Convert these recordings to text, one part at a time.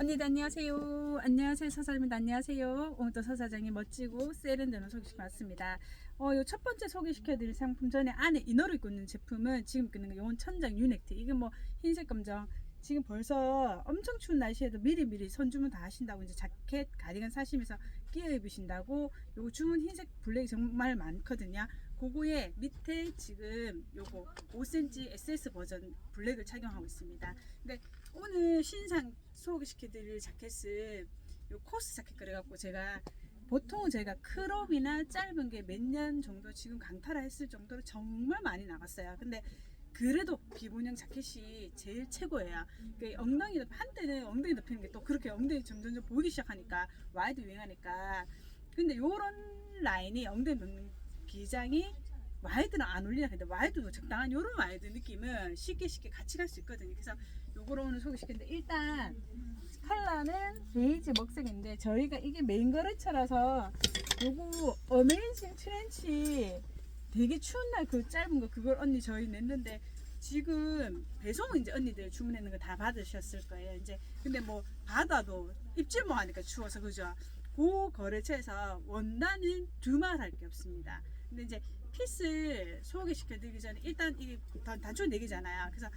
언니들 안녕하세요. 안녕하세요 서사장님 안녕하세요. 오늘도 서사장이 멋지고 세련되는 소개시켜 왔습니다. 어, 요 첫 번째 소개시켜 드릴 상품 전에 안에 이너를 입고 있는 제품은 지금 입고 있는 거 요건 천장 유넥티 이게 뭐 흰색 검정 지금 벌써 엄청 추운 날씨에도 미리미리 선주문 다 하신다고 이제 자켓 가디건 사시면서 끼어 입으신다고 요거 주문 흰색 블랙이 정말 많거든요. 그거에 밑에 지금 요거 5cm SS 버전 블랙을 착용하고 있습니다. 근데 오늘 신상 소개시켜드릴 자켓은 요 코스 자켓 그래갖고 제가 보통은 제가 크롭이나 짧은 게 몇 년 정도 지금 강탈을 했을 정도로 정말 많이 나갔어요. 근데 그래도 기본형 자켓이 제일 최고예요. 그 엉덩이 덮 한때는 엉덩이 덮이는 게 또 그렇게 엉덩이 점점점 보이기 시작하니까 와이드 유행하니까 근데 요런 라인이 엉덩이 덮는 기장이 와이드는 안 어울리나 근데 와이드도 적당한 요런 와이드 느낌은 쉽게 쉽게 같이 갈 수 있거든요. 그래서 요거를 오늘 소개시켰는데 일단 컬러는 베이지 먹색인데 저희가 이게 메인 거래처라서 요거 어메이징 트렌치 되게 추운 날 그 짧은 거 그걸 언니 저희 냈는데 지금 배송은 이제 언니들 주문했는 거 다 받으셨을 거예요. 이제 근데 뭐 받아도 입질 뭐 하니까 추워서 그죠? 그 거래처에서 원단은 두말 할 게 없습니다. 근데 이제 핏을 소개시켜 드리기 전에 일단 이게 단- 단추 내기잖아요. 그래서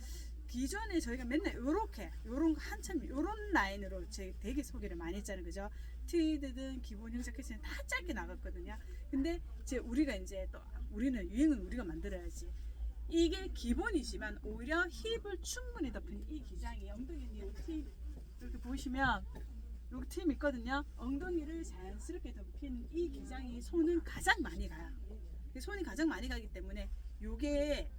기존에 저희가 맨날 요렇게 요런 거 한참 요런 라인으로 제 되게 소개를 많이 했잖아요. 그죠? 트위드든 기본형 자켓은 다 짧게 나갔거든요. 근데 이제 우리가 이제 또 우리는 유행은 우리가 만들어야지. 이게 기본이지만 오히려 힙을 충분히 덮은 이 기장이 엉덩이 팁 이렇게 보시면 여기 틈 있거든요. 엉덩이를 자연스럽게 덮인 이 기장이 손은 가장 많이 가요. 손이 가장 많이 가기 때문에 요게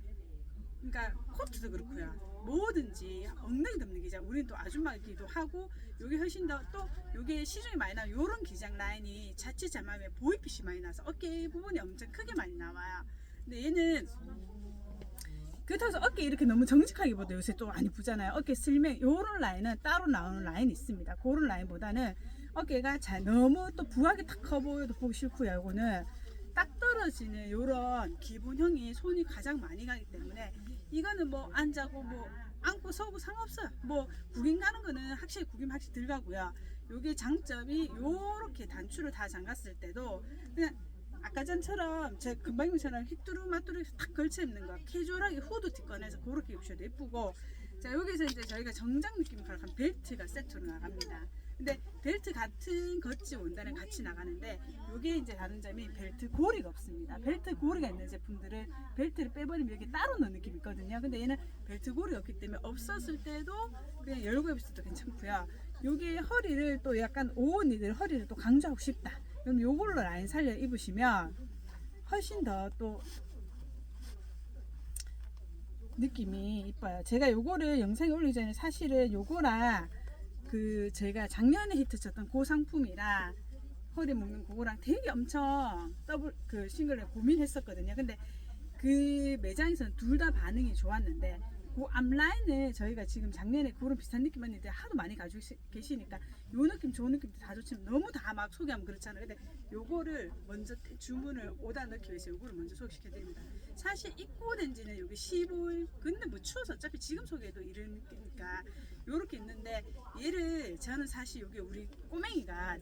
그러니까 코트도 그렇고요. 뭐든지 엉덩이 덮는 기장 우리는 또 아줌마기도 하고 요게 훨씬 더 또 요게 시중에 많이 나온 요런 기장 라인이 자칫 잘못하면 보이핏이 많이 나서 어깨 부분이 엄청 크게 많이 나와요. 근데 얘는 그렇다고 해서 어깨 이렇게 너무 정직하기보다 요새 좀 많이 부잖아요. 어깨 슬명 요런 라인은 따로 나오는 라인이 있습니다. 그런 라인보다는 어깨가 잘 너무 또 부하게 탁 커 보여도 보기 싫고요. 요거는 딱 떨어지는 요런 기본형이 손이 가장 많이 가기 때문에 이거는 뭐 앉아고 뭐 안고 서고 상관없어요. 뭐 구김 가는 거는 확실히 구김 확실히 들어가고요. 요게 장점이 요렇게 단추를 다 잠갔을 때도 그냥 아까 전처럼 제 금방 입은처럼 휘뚜루 마뚜루 탁 걸쳐 입는 거 캐주얼하게 후드 뒷건에서 그렇게 입으셔도 예쁘고 자 여기서 이제 저희가 정장 느낌을 가락한 벨트가 세트로 나갑니다. 근데 벨트 같은 거치 원단을 같이 나가는데 이게 이제 다른 점이 벨트 고리가 없습니다. 벨트 고리가 있는 제품들은 벨트를 빼버리면 여기 따로 넣는 느낌이 있거든요. 근데 얘는 벨트 고리가 없기 때문에 없었을 때도 그냥 열고 입을 수도 괜찮고요. 요게 허리를 또 약간 오언니들 허리를 또 강조하고 싶다. 그럼 요걸로 라인 살려 입으시면 훨씬 더 또 느낌이 이뻐요. 제가 요거를 영상에 올리기 전에 사실은 요거랑 그 제가 작년에 히트 쳤던 그 상품이랑 허리 묶는 그거랑 되게 엄청 더블 그 싱글을 고민했었거든요. 근데 그 매장에서는 둘 다 반응이 좋았는데 그 앞라인을 저희가 지금 작년에 그런 비슷한 느낌 했는데 하도 많이 가지고 시- 계시니까 요 느낌 좋은 느낌도 다 좋지만 너무 다 막 소개하면 그렇잖아요. 근데 요거를 먼저 주문을 오다 넣기 위해서 요거를 먼저 소개시켜 드립니다. 사실 입고 된 지는 여기 15일 근데 뭐 추워서 어차피 지금 소개해도 이런 느낌이니까 요렇게 있는데 얘를 저는 사실 여기 우리 꼬맹이가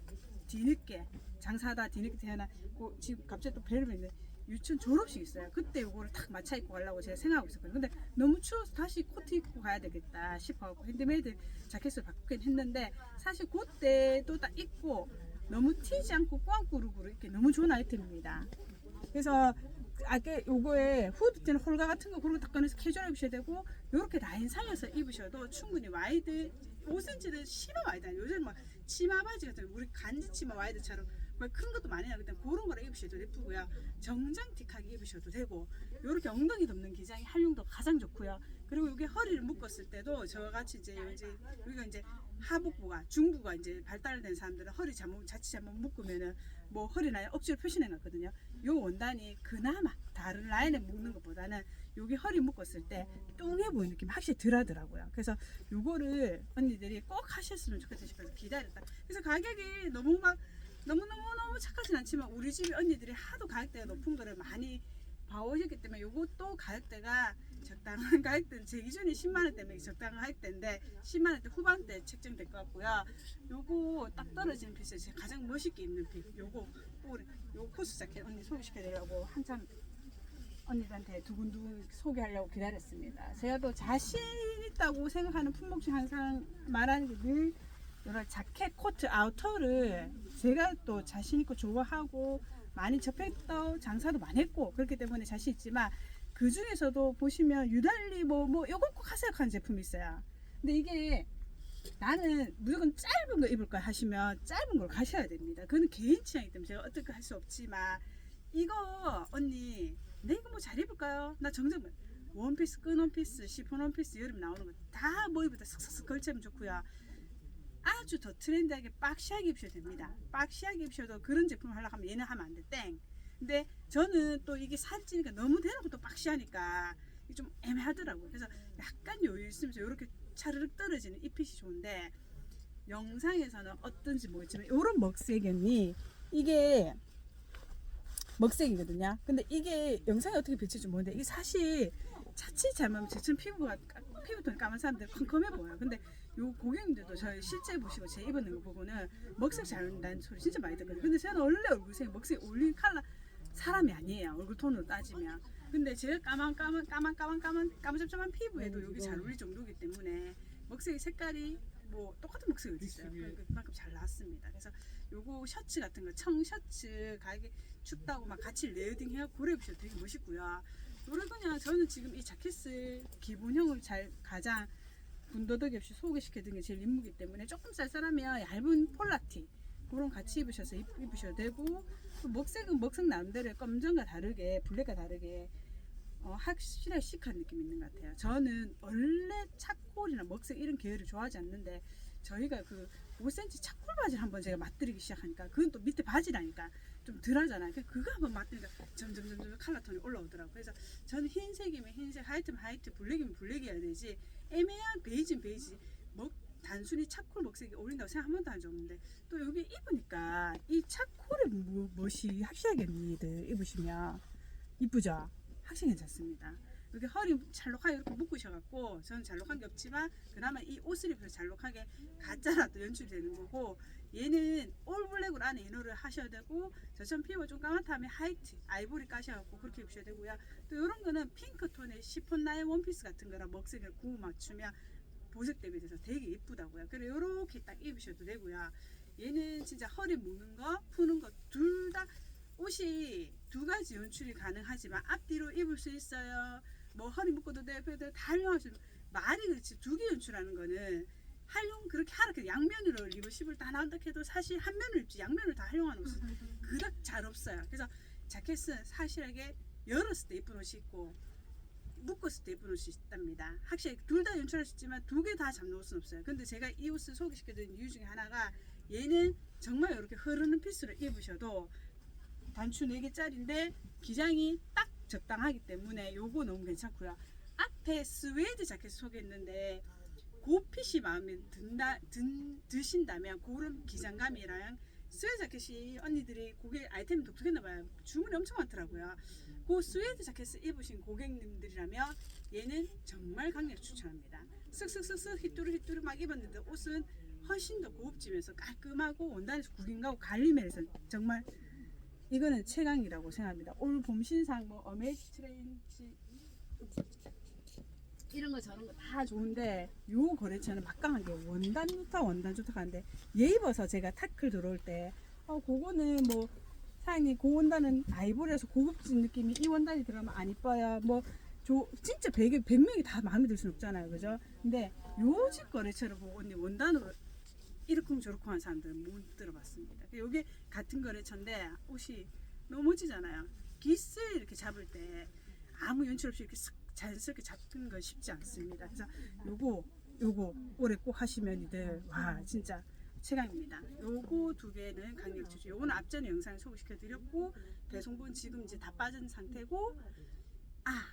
뒤늦게 장사하다 뒤늦게 태어나 고 지금 갑자기 또 배를 있는데 유치원 졸업식 있어요. 그때 요거를 탁 맞춰 입고 가려고 제가 생각하고 있었거든요. 근데 너무 추워서 다시 코트 입고 가야 되겠다 싶어갖고 핸드메이드 자켓을 바꾸긴 했는데 사실 그때 또 딱 입고 너무 튀지 않고 꽝꾸르구르 이렇게 너무 좋은 아이템입니다. 그래서 아까 요거에 후드티는 홀가 같은 거 그런 거딱 꺼내서 캐주얼 입으셔야 되고 요렇게 라인 살려서 입으셔도 충분히 와이드 5cm는 심한 와이드 아니에요. 요즘 막 치마 바지 같은 거 우리 간지 치마 와이드처럼 큰 것도 많이 나기 때문에 그런 거를 입으셔도 예쁘고요. 정장틱하게 입으셔도 되고 요렇게 엉덩이 덮는 기장이 활용도 가장 좋고요. 그리고 이게 허리를 묶었을 때도 저같이 이제 이제 우리가 이제 하복부가 중부가 이제 발달된 사람들은 허리 잘못 자칫 잘못 묶으면은 뭐 허리 라인 억지로 표시내 놨거든요. 요 원단이 그나마 다른 라인에 묶는 것보다는 여기 허리 묶었을 때 뚱해 보이는 느낌이 확실히 덜하더라고요. 그래서 요거를 언니들이 꼭 하셨으면 좋겠다 싶어서 기다렸다. 그래서 가격이 너무 막 너무너무너무 착하진 않지만 우리 집 언니들이 하도 가격대가 높은 거를 많이 봐오셨기 때문에 요것도 가격대가 적당한 가격대는 제 기준에 10만 원대면 적당한 가격대인데 10만 원 대 후반대 책정됐거든요. 것 같고요. 요거 딱 떨어지는 핏이 제가 가장 멋있게 입는 핏. 요거 요 코스 자켓 언니 소개시켜드리려고 한참 언니들한테 두근두근 소개하려고 기다렸습니다. 제가 또 자신 있다고 생각하는 품목 중 항상 말하는 게늘 이런 자켓, 코트, 아우터를 제가 또 자신 있고 좋아하고 많이 접했던 장사도 많이 했고 그렇기 때문에 자신 있지만 그 중에서도 보시면 유달리 뭐뭐 요거 꼭 하세요 하는 제품이 있어요. 근데 이게 나는 무조건 짧은 거 입을 거야 하시면 짧은 걸 가셔야 됩니다. 그거는 개인 취향이기 때문에 제가 어떻게 할 수 없지만 이거 언니 내 이거 뭐 잘 입을까요? 나 정정 원피스, 끈 원피스, 시폰 원피스 여름 나오는 거다뭐 입을 때 슥슥슥 걸치면 좋고요. 아주 더 트렌디하게 박시하게 입으셔도 됩니다. 박시하게 입으셔도 그런 제품을 하려고 하면 얘는 하면 안 돼. 땡. 근데 저는 또 이게 찍으니까 너무 대놓고 또 박시하니까 좀 애매하더라고요. 그래서 약간 여유 있으면서 이렇게 차르륵 떨어지는 이 핏이 좋은데 영상에서는 어떤지 모르겠지만 이런 먹색이니 이게 먹색이거든요. 근데 이게 영상에 어떻게 비칠지 모르는데 이게 사실 자칫 잘못하면 제처럼 피부가 까- 피부톤이 까만 사람들 컴컴해 보여요. 근데 요 고객님들도 저희 실제 보시고 제 입은 거 보고는 먹색 잘 어울린다는 소리 진짜 많이 듣거든요. 근데 저는 원래 얼굴색이 먹색이 어울리는 컬러 사람이 아니에요. 얼굴 톤으로 따지면. 근데 제가 까만 까만 까만 까만 까만 까만잡잡한 피부에도 여기 잘 어울릴 정도이기 때문에 먹색이 색깔이 뭐 똑같은 먹색이 어디 있어요. 그만큼 잘 나왔습니다. 그래서 요거 셔츠 같은 거 청 셔츠 가게 춥다고 막 같이 레어딩 해서 고래 입으셔도 되게 멋있고요. 요래 그냥 저는 지금 이 자켓을 기본형을 잘 가장 군더더기 없이 소개시켜드린 게 제일 임무기 때문에 조금 쌀쌀하면 얇은 폴라티 그런 같이 입으셔서 입, 입으셔도 되고 또 먹색은 먹색 나름대로 검정과 다르게 블랙과 다르게 어, 확실하게 시크한 느낌이 있는 것 같아요. 저는 원래 차콜이나 먹색 이런 계열을 좋아하지 않는데 저희가 그 5cm 차콜 바지를 한번 제가 맛들이기 시작하니까 그건 또 밑에 바지라니까 좀 덜하잖아요. 그래서 그거 한번 맛들니까 점점 점점 컬러 톤이 올라오더라고요. 그래서 저는 흰색이면 흰색, 하이트면 하이트, 블랙이면 블랙이어야 되지 애매한 베이지는 베이지 먹 단순히 차콜 먹색이 어울린다고 생각 한 번도 한 적 없는데 또 여기 입으니까 이 차콜의 뭐, 멋이 확실하게 니들 입으시면 이쁘죠? 확실히 괜찮습니다. 여기 허리 잘록하게 이렇게 묶으셔갖고 저는 잘록한 게 없지만 그나마 이 옷을 입어서 잘록하게 가짜라도 연출이 되는 거고 얘는 올 블랙으로 안에 이너를 하셔야 되고 저처럼 피부가 좀 까맣다면 하이트 아이보리 까셔갖고 그렇게 입으셔야 되고요. 또 이런 거는 핑크 톤의 시폰 나의 원피스 같은 거랑 먹색을 구워 맞추면 보색 대비돼서 되게 예쁘다고요. 그리고 이렇게 딱 입으셔도 되고요. 얘는 진짜 허리 묶는 거 푸는 거 둘 다 옷이 두 가지 연출이 가능하지만 앞뒤로 입을 수 있어요. 뭐 허리 묶어도 돼 펴도 돼, 다 활용할 수 있는 말이 그렇지. 두 개 연출하는 거는 활용 그렇게 하라 그 양면으로 씹을 다 나온다 해도 사실 한 면을 입지 양면을 다 활용하는 옷은 그닥 잘 없어요. 그래서 자켓은 사실하게 열었을 때 예쁜 옷이 있고 묶었을 때 예쁜 옷이 있답니다. 확실히 둘 다 연출할 수 있지만 두 개 다 잡는 옷은 없어요. 근데 제가 이 옷을 소개시켜드린 이유 중에 하나가 얘는 정말 이렇게 흐르는 피스를 입으셔도 단추 4개짜리인데 기장이 딱 적당하기 때문에 요거 너무 괜찮고요. 앞에 스웨이드 자켓 소개했는데 그 핏이 마음에 든다, 든, 드신다면 그런 기장감이랑 스웨이드 자켓이 언니들이 고객 아이템이 독특했나 봐요. 주문이 엄청 많더라고요. 그 스웨이드 자켓을 입으신 고객님들이라면 얘는 정말 강력 추천합니다. 쓱쓱쓱쓱 히뚜루 막 입었는데 옷은 훨씬 더 고급지면서 깔끔하고 원단에서 구김 가고 갈리면서 정말 이거는 최강이라고 생각합니다. 올 봄 신상 뭐 어메이지 트렌치 이런 거 저런 거 다 좋은데 요 거래처는 막강한 게 원단 좋다 원단 좋다 하는데 얘 입어서 제가 타클 들어올 때 어 그거는 뭐 사장님 그 원단은 아이보리라서 고급진 느낌이 이 원단이 들어가면 안 이뻐요. 뭐 조, 진짜 100, 100명이 다 마음에 들 수는 없잖아요. 그죠? 근데 요집 거래처를 보고 언니 원단으로 이렇쿵 저렇쿵 하는 사람들은 못 들어봤습니다. 여기 같은 거래처인데 옷이 너무 멋지잖아요. 깃을 이렇게 잡을 때 아무 연출 없이 이렇게 쓱 자연스럽게 잡는 건 쉽지 않습니다. 그래서 요거 요거 올해 꼭 하시면 이들 와 진짜 최강입니다. 요거 두 개는 강력 추천. 요거는 앞전에 영상에 소개시켜 드렸고 배송분 지금 이제 다 빠진 상태고 아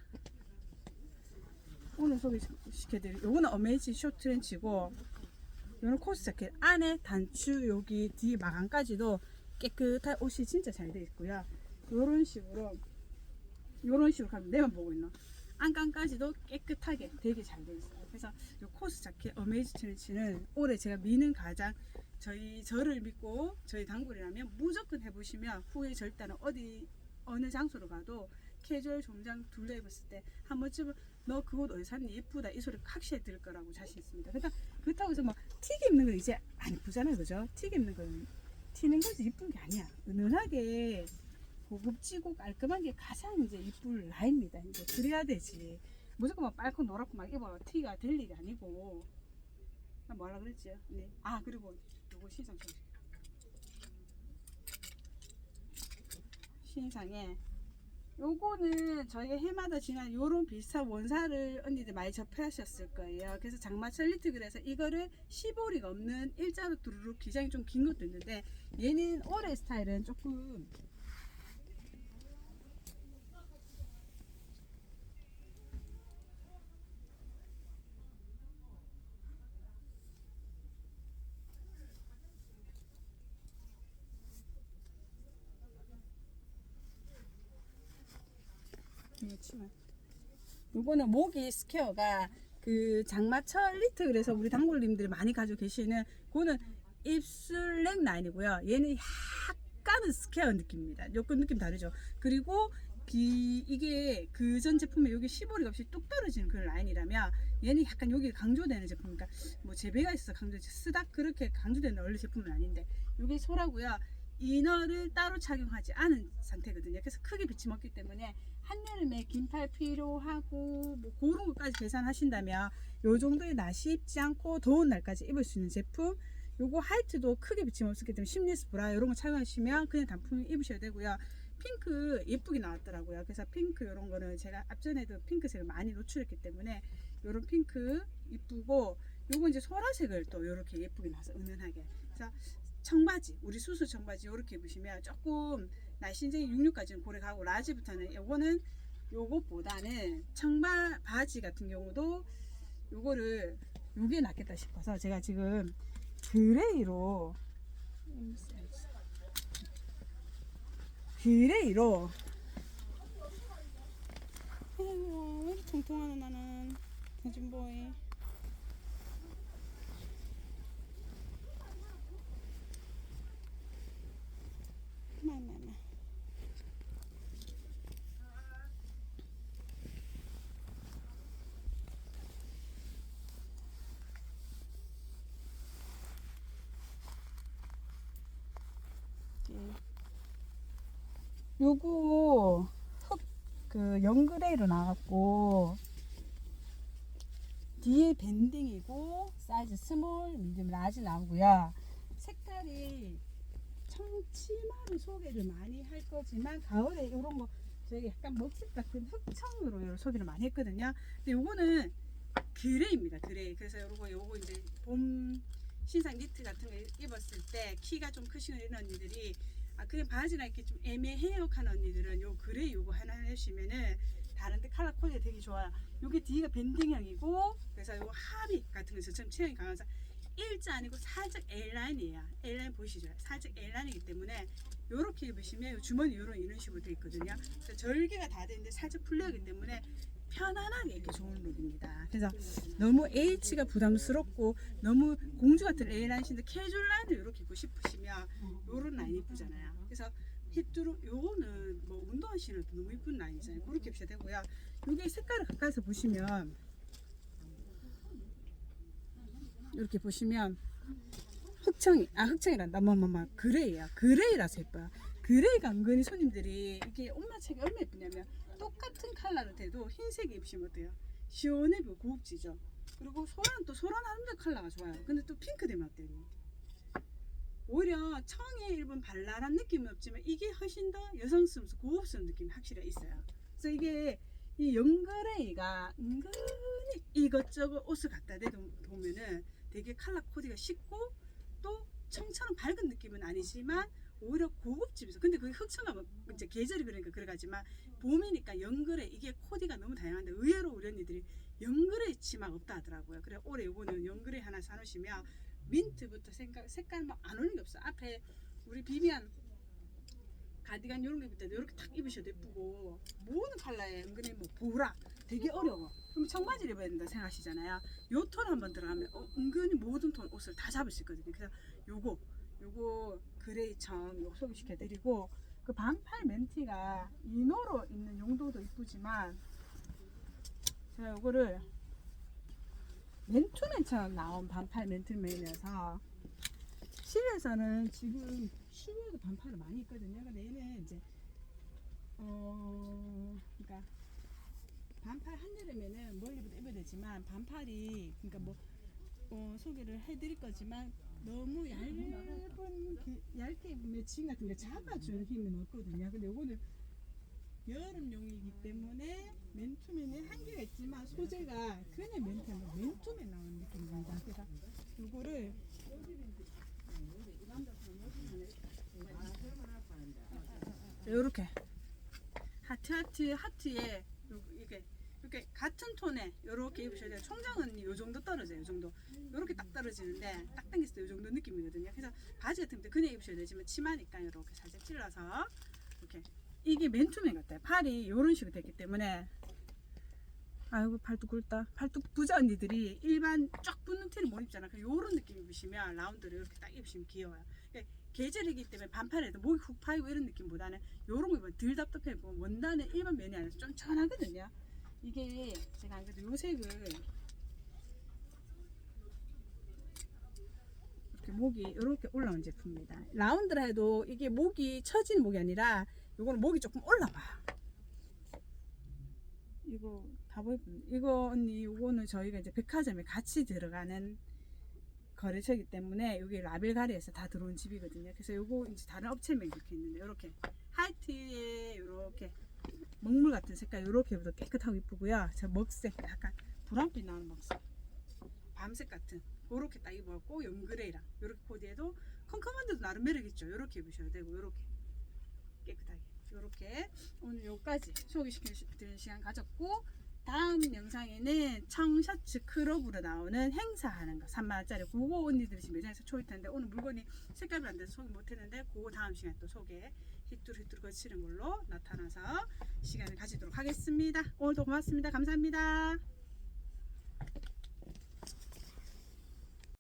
오늘 소개시켜 드릴 요거는 어메이지 쇼트렌치고 요는 코스 자켓 안에 단추 여기 뒤 마감까지도 깨끗한 옷이 진짜 잘 되어 있고요. 요런 식으로 요런 식으로 가면 내만 보고 있나? 안감까지도 깨끗하게 되게 잘 돼 있어요. 그래서 이 코스 자켓 어메이즈 트렌치는 올해 제가 미는 가장 저희 저를 믿고 저희 단골이라면 무조건 해보시면 후회 절대는 어디 어느 장소로 가도 캐주얼 종장 둘러 입었을 때 한 번쯤은 너 그 옷 어디 샀니 예쁘다 이 소리 확실히 들을 거라고 자신 있습니다. 그러니까 그렇다고 해서 뭐 튀게 입는 건 이제 안 이쁘잖아요, 그죠? 튀게 입는 건 튀는 거지 이쁜 게 아니야. 은은하게 고급지고 깔끔한 게 가장 이제 이쁠 라인입니다. 이제 그래야 되지. 무조건 막 빨고 노랗고 막 입어 티가 될 일이 아니고. 나 뭐라 그랬지? 네. 아 그리고 요거 신상 좀. 신상에 요거는 저희가 해마다 지난 요런 비슷한 원사를 언니들 많이 접하셨을 거예요. 그래서 장마철 리트 그래서 이거를 15리가 없는 일자로 두루룩 기장이 좀 긴 것도 있는데 얘는 올해 스타일은 조금 치마. 요거는 모기 스퀘어가 그 장마철 리트 그래서 우리 단골님들이 많이 가지고 계시는 그거는 입술넥 라인이고요. 얘는 약간은 스퀘어 느낌입니다. 요건 느낌 다르죠. 그리고 기, 이게 그 전 제품에 여기 15리 없이 뚝 떨어지는 그런 라인이라면 얘는 약간 여기 강조되는 제품이니까 뭐 재배가 있어서 강조 쓰다 그렇게 강조되는 원래 제품은 아닌데 이게 소라고요. 이너를 따로 착용하지 않은 상태거든요. 그래서 크게 비침 없기 때문에 한여름에 긴팔 필요하고 뭐 그런 것까지 계산하신다면 요 정도의 날씨 입지 않고 더운 날까지 입을 수 있는 제품 요거 하이트도 크게 비침 없었기 때문에 심리스 브라 이런 거 착용하시면 그냥 단품 입으셔야 되고요. 핑크 예쁘게 나왔더라고요. 그래서 핑크 이런 거는 제가 앞전에도 핑크색을 많이 노출했기 때문에 요런 핑크 이쁘고 요거 이제 소라색을 또 요렇게 예쁘게 나서 은은하게 그래서 청바지 우리 수수 청바지 요렇게 입으시면 조금 날씬쟁이 66까지는 고래 가고 라지부터는 요거는 요것보다는 청바 바지 같은 경우도 요거를 요게 낫겠다 싶어서 제가 지금 그레이로 그레이로 이렇게 통통하노 나는. 대준보이 영그레이로 나왔고 뒤에 밴딩이고 사이즈 스몰, 미디움, 라지 나오고요. 색깔이 청치마를 소개를 많이 할 거지만 가을에 이런 거 저희 약간 먹집 같은 흑청으로 소개를 많이 했거든요. 근데 요거는 그레이입니다. 그레이. 그래서 요거 요거 이제 봄 신상 니트 같은 거 입었을 때 키가 좀 크시는 이런 언니들이 아 그냥 바지나 이렇게 좀 애매해요 하는 언니들은 요 그레이 요거 하나 해주시면은 다른 데 컬러 코디가 되게 좋아요. 요게 뒤가 밴딩형이고 그래서 요 합의 같은 거 저처럼 체형이 강해서 일자 아니고 살짝 L라인이에요. L라인 보이시죠? 살짝 L라인이기 때문에 요렇게 입으시면 요 주머니 요런 이런 식으로 돼 있거든요. 그래서 절개가 다 되는데 살짝 풀려있기 때문에 편안하게 입기 좋은 룩입니다. 그래서 너무 H가 부담스럽고 너무 공주 같은 L라인인데 캐주얼 라인을 이렇게 입고 싶으시면 요런 라인 이쁘잖아요. 그래서 힙두루 요거는 뭐 운동하시는 분 너무 이쁜 라인이잖아요. 그렇게 입으셔도 되고요. 요게 색깔을 가까이서 보시면 이렇게 보시면 흑청이 아 흑청이란다. 뭐뭐뭐 그레이야. 그레이라서 예뻐요. 그레이가 은근히 손님들이 이게 옷마책이 얼마나 예쁘냐면 똑같은 컬러로 돼도 흰색 입으시면 어때요? 시원해 보고 고급지죠? 그리고 소란 또 소란 하는데 컬러가 좋아요. 근데 또 핑크 되면 어때요? 오히려 청에 입은 발랄한 느낌은 없지만 이게 훨씬 더 여성스러워서 고급스러운 느낌이 확실히 있어요. 그래서 이게 이 연그레이가 은근히 이것저것 옷을 갖다 대도 보면은 되게 컬러 코디가 쉽고 또 청처럼 밝은 느낌은 아니지만 오히려 고급집에서 근데 그게 흑청하면 이제 계절이 그러니까 그래가지만 봄이니까 연그레 이게 코디가 너무 다양한데 의외로 우리 언니들이 연그레 치마가 없다 하더라고요. 그래 올해 요거는 연그레 하나 사놓으시면 민트부터 생각, 색깔 뭐안 오는 게 없어. 앞에 우리 비비안 가디건 이런 게 입을 때도 이렇게 탁 입으셔도 예쁘고 모든 컬러에 은근히 뭐 보라 되게 어려워. 그럼 청바지를 입어야 된다 생각하시잖아요. 요 톤 한번 들어가면 어, 은근히 모든 톤 옷을 다 잡을 수 있거든요. 그래서 요거 요거 그레이 청 요거 소개시켜 드리고 그 반팔 멘티가 이너로 입는 용도도 이쁘지만 제가 요거를 맨투맨처럼 나온 반팔 맨투맨이어서 실에서는 지금 실내도 반팔을 많이 입거든요. 근데 얘는 이제 어 그러니까 반팔 한여름에는 멀리부터 입어야 되지만 반팔이 그러니까 뭐 어, 소개를 해드릴 거지만 너무 얇은 그, 얇게 진 같은 게 잡아주는 힘은 없거든요. 근데 요거는 여름용이기 때문에 맨투맨에 한계가 있지만 소재가 그냥 맨투맨 맨투맨 나오는 느낌입니다. 그래서 요거를 요렇게 하트 하트 하트에 요- 이게 이렇게 같은 톤에 요렇게 입으셔야 돼요. 총장은 요 정도 떨어져요. 요 정도. 요렇게 딱 떨어지는데 딱 당겼을 때 요 정도 느낌이거든요. 그래서 바지 같은 때 그냥 입으셔야 되지만 치마니까 요렇게 살짝 찔러서 이렇게 이게 맨투맨 같아요. 팔이 요런 식으로 됐기 때문에 아이고 팔뚝 굵다. 팔뚝 부자 언니들이 일반 쫙 붙는 티를 못 입잖아. 그 요런 느낌 입으시면 라운드를 이렇게 딱 입으시면 귀여워요. 계절이기 때문에 반팔에도 목이 훅 파이고 이런 느낌보다는 요런 거 입으면 덜 답답해 보고 원단은 일반 면이 아니라서 좀 천하거든요. 이게 제가 안 그래도 요 색을 이렇게 목이 이렇게 올라온 제품입니다. 라운드라 해도 이게 목이 처진 목이 아니라 요거는 목이 조금 올라와요. 이거 다 보이분 이거 언니 요거는 저희가 이제 백화점에 같이 들어가는 거래처이기 때문에 여기 라벨가리에서 다 들어온 집이거든요. 그래서 요거 이제 다른 업체명 이렇게 있는데 이렇게 하이트에 이렇게 먹물 같은 색깔 이렇게 입어도 깨끗하고 이쁘고요. 저 먹색 약간 브라운빛 나는 먹색 밤색 같은 그렇게 딱 입어갖고 염그레이랑 이렇게 코디해도 컴컴한데도 나름 매력 있죠. 이렇게 입으셔야 되고 이렇게 깨끗하게 이렇게 오늘 요까지 소개시켜 드리는 시간 가졌고 다음 영상에는 청셔츠 크롭으로 나오는 행사하는 거 3만원짜리. 그거 언니들이 지금 매장에서 초이탄데 오늘 물건이 색깔이 안 돼서 소개 못했는데 그거 다음 시간에 또 소개 히뚜루히뚜루 거치는 걸로 나타나서 시간을 가지도록 하겠습니다. 오늘도 고맙습니다. 감사합니다